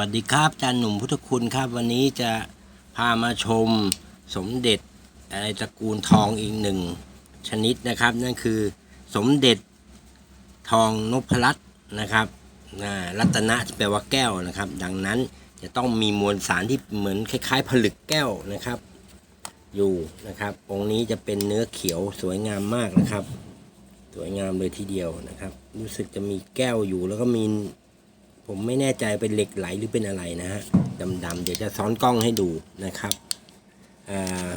วัสดีครับอาจารย์หนุ่มพุทธคุณครับ วันนี้จะพามาชมสมเด็จอะไรตระกูลทองอีกหนึ่งชนิดนะครับ นั่นคือสมเด็จทองนพรัตน์นะครับอ่ารัตนะแปลว่าแก้วนะครับ ดังนั้นจะต้องมีมวลสารที่เหมือนคล้าย ๆ ผลึกแก้วนะครับ อยู่นะครับองค์นี้จะเป็นเนื้อเขียวสวยงามมากนะครับ สวยงามเลยทีเดียวนะครับ รู้สึกจะมีแก้วอยู่แล้วก็มี ผมไม่แน่ใจเป็นเหล็กไหลหรือเป็นอะไรนะฮะดำๆเดี๋ยวจะซ้อนกล้องให้ดูนะครับอ่า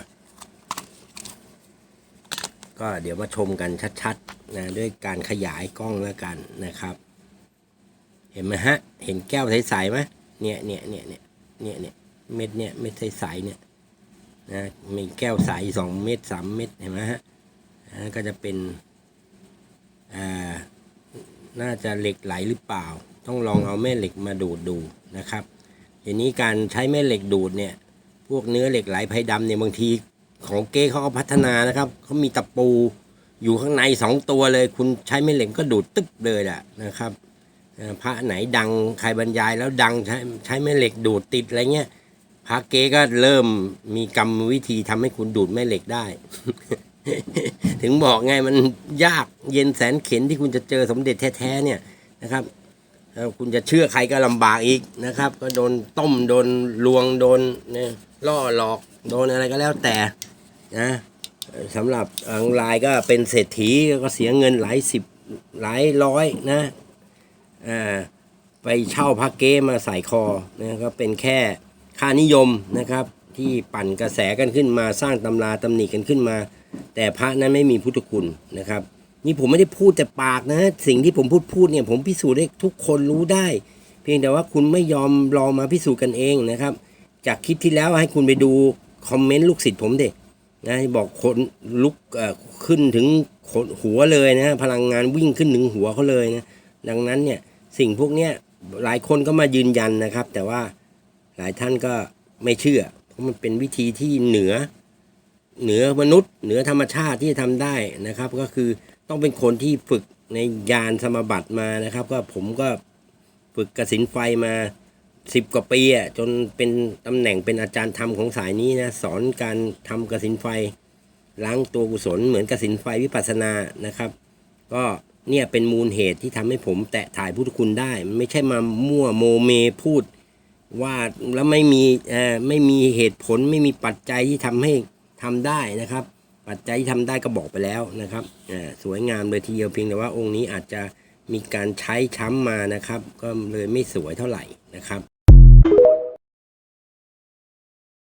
ก็เดี๋ยวมาชมกันชัดๆนะด้วยการขยายกล้องแล้วกันนะครับ เห็นไหมฮะ เห็นแก้วใสๆไหมเนี่ยเนี่ยเนี่ยเนี่ยเนี่ยเนี่ยเม็ดเนี่ยเม็ดใสๆเนี่ยนะมีแก้วใสสองเม็ดสามเม็ดเห็นไหมฮะอันนั้นก็จะเป็นอ่าน่าจะเหล็กไหลหรือเปล่า ต้องลองเอาแม่เหล็กมาดูดดูนะครับทีนี้การใช้แม่เหล็กดูดเนี่ยพวกเนื้อเหล็กไหลไพดำเนี่ยบางทีของเก้เขาก็พัฒนานะครับเขามีตะปูอยู่ข้างในสองตัวเลย คุณใช้แม่เหล็กก็ดูดตึ๊บเลยแหละนะครับพระไหนดังใครบรรยายแล้วดังใช้ใช้แม่เหล็กดูดติดอะไรเงี้ยพระเก้ก็เริ่มมีกรรมวิธีทำให้คุณดูดแม่เหล็กได้ ถึงบอกไงมันยากเย็นแสนเข็นที่คุณจะเจอสมเด็จแท้ๆเนี่ยนะครับ คุณจะเชื่อใครก็ลำบากอีกนะครับ ก็โดนต้มโดนลวงโดนเนี่ยล่อหลอกโดนอะไรก็แล้วแต่นะสำหรับออนไลน์ก็เป็นเศรษฐีก็เสียเงินหลายสิบหลายร้อยนะอ่าไปเช่าพักเก้มาใส่คอนะก็เป็นแค่ค่านิยมนะครับ ที่ปั่นกระแสกันขึ้นมาสร้างตำราตำหนิกันขึ้นมา แต่พระนั้นไม่มีพุทธคุณนะครับ นี่ผมไม่ได้พูดแต่ปากนะ สิ่งที่ผมพูดพูดเนี่ยผมพิสูจน์ให้ทุกคนรู้ได้ เพียงแต่ว่าคุณไม่ยอมลองมาพิสูจน์กันเองนะครับ จากคลิปที่แล้วให้คุณไปดูคอมเมนต์ลูกศิษย์ผมเด็กนะบอกคนลุกขึ้นถึงขนหัวเลยนะพลังงานวิ่งขึ้นถึงหัวเขาเลยนะดังนั้นเนี่ยสิ่งพวกเนี้ยหลายคนก็มายืนยันนะครับ แต่ว่าหลายท่านก็ไม่เชื่อ เพราะมันเป็นวิธีที่เหนือ เหนือมนุษย์ เหนือธรรมชาติที่จะทำได้นะครับ ก็คือต้องเป็นคนที่ฝึกในยานสมบัติมานะครับ ก็ผมก็ฝึกกระสินไฟมาสิบกว่าปีอะจนเป็นตำแหน่งเป็นอาจารย์ธรรมของสายนี้นะสอนการทำกสินไฟ ล้างตัวกุศลเหมือนกสินไฟวิปัสสนานะครับ ก็เนี่ยเป็นมูลเหตุที่ทำให้ผมแตะถ่ายพุทธคุณได้ ไม่ใช่มามั่วโมเมพูดว่าแล้วไม่มีเอ่อไม่มีเหตุผลไม่มีปัจจัยที่ทำให้ ทำได้นะครับ ปัจจัยที่ทำได้ก็บอกไปแล้วนะครับสวยงามเลยทีเดียวเพียงแต่ว่าองค์นี้อาจจะมีการใช้ช้ำมานะครับ ก็เลยไม่สวยเท่าไหร่นะครับ